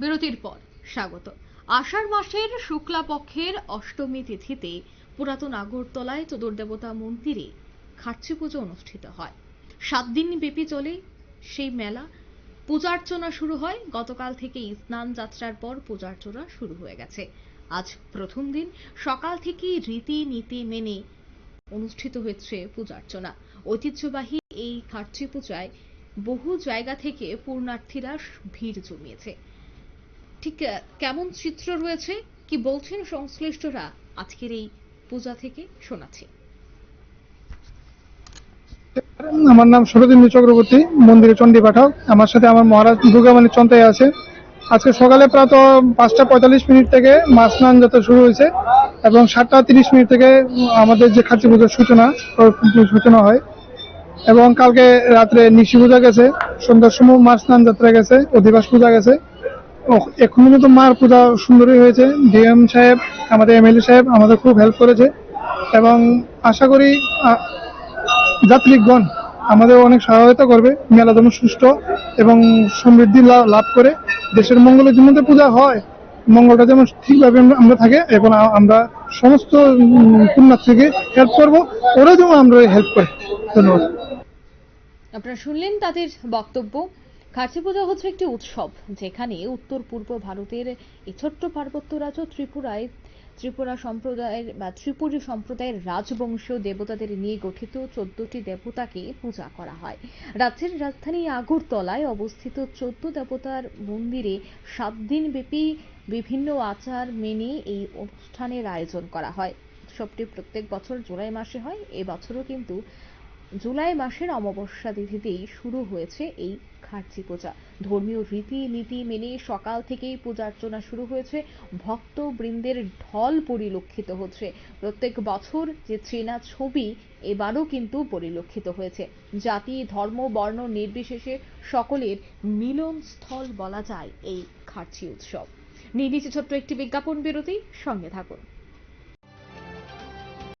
বিরতির পর স্বাগত। আষাঢ় মাসের শুক্লা পক্ষের অষ্টমী তিথিতে পুরাতন আগরতলায় চতুর্দেবতা মন্দিরে খার্চি পুজো অনুষ্ঠিত হয়। সাত দিন ব্যাপী চলে সেই মেলা। পূজার্চনা শুরু হয়। গতকাল থেকেই স্নান যাত্রার পর পূজার্চনা শুরু হয়ে গেছে। আজ প্রথম দিন। সকাল থেকেই রীতি নীতি মেনে অনুষ্ঠিত হয়েছে পূজার্চনা। ঐতিহ্যবাহী এই খার্চি পূজায় বহু জায়গা থেকে পূর্ণার্থীরা ভিড় জমিয়েছে। ঠিক কেমন চিত্র রয়েছে? কি বলছেন সংশ্লিষ্টরা? আজকের এই পূজা থেকে শোনাচ্ছি। আমার নাম শরদিন্দু চক্রবর্তী মন্দিরে চণ্ডী পাঠক। আমার সাথে আমার মহারাজ দুর্গামানি চন্তাই আছে। আজকে সকালে প্রাত পাঁচটা পঁয়তাল্লিশ মিনিট থেকে মাছ স্নান যাত্রা শুরু হয়েছে এবং সাতটা তিরিশ মিনিট থেকে আমাদের যে খাচ্ছি পুজোর সূচনা সূচনা হয় এবং কালকে রাত্রে নিশি পূজা গেছে, সন্ধ্যার সময় মাছ স্নান যাত্রা গেছে, অধিবাস পূজা গেছে। এখন পর্যন্ত মার পূজা সুন্দরই হয়েছে। ডিএম সাহেব, আমাদের এমএলএ সাহেব আমাদের খুব হেল্প করেছে এবং আশা করি যাত্রীগণ আমাদের অনেক সহায়তা করবে। মেলা যেন সুষ্ঠু এবং সমৃদ্ধি লাভ করে। দেশের মঙ্গলের জন্য যে পূজা হয়, মঙ্গলটা যেমন ঠিকভাবে আমরা- আমরা থাকে এবং আমরা সমস্ত পুণ্যার্থীকে হেল্প করব। ওরা যেমন আমরা হেল্প করে। ধন্যবাদ। আপনারা শুনলেন তাদের বক্তব্য। খার্চি পূজা হচ্ছে একটি উৎসব, যেখানে উত্তর পূর্ব ভারতের এই ছোট্ট পার্বত্য রাজ্য ত্রিপুরায়, ত্রিপুরা সম্প্রদায়ের বা ত্রিপুরী সম্প্রদায়ের রাজবংশীয় দেবতাদের নিয়ে গঠিত চোদ্দটি দেবতাকে পূজা করা হয়। রাজ্যের রাজধানী আগরতলায় অবস্থিত চোদ্দ দেবতার মন্দিরে সাত দিন ব্যাপী বিভিন্ন আচার মেনে এই অনুষ্ঠানের আয়োজন করা হয়। উৎসবটি প্রত্যেক বছর জুলাই মাসে হয় এবছরও কিন্তু জুলাই মাসের অমাবস্যা তিথিতেই শুরু হয়েছে এই খার্চি পূজা ধর্মীয় রীতি নীতি মেনে সকাল থেকেই পূজা অর্চনা শুরু হয়েছে। ভক্ত বৃন্দের ঢল পরিলক্ষিত হচ্ছে। প্রত্যেক বছর যে চেনা ছবি, এবারও কিন্তু পরিলক্ষিত হয়েছে। জাতি, ধর্ম, বর্ণ নির্বিশেষে সকলের মিলনস্থল বলা যায় এই খার্চি উৎসব। নিয়ে ছোট্ট একটি বিজ্ঞাপন বিরতি। সঙ্গে থাকুন।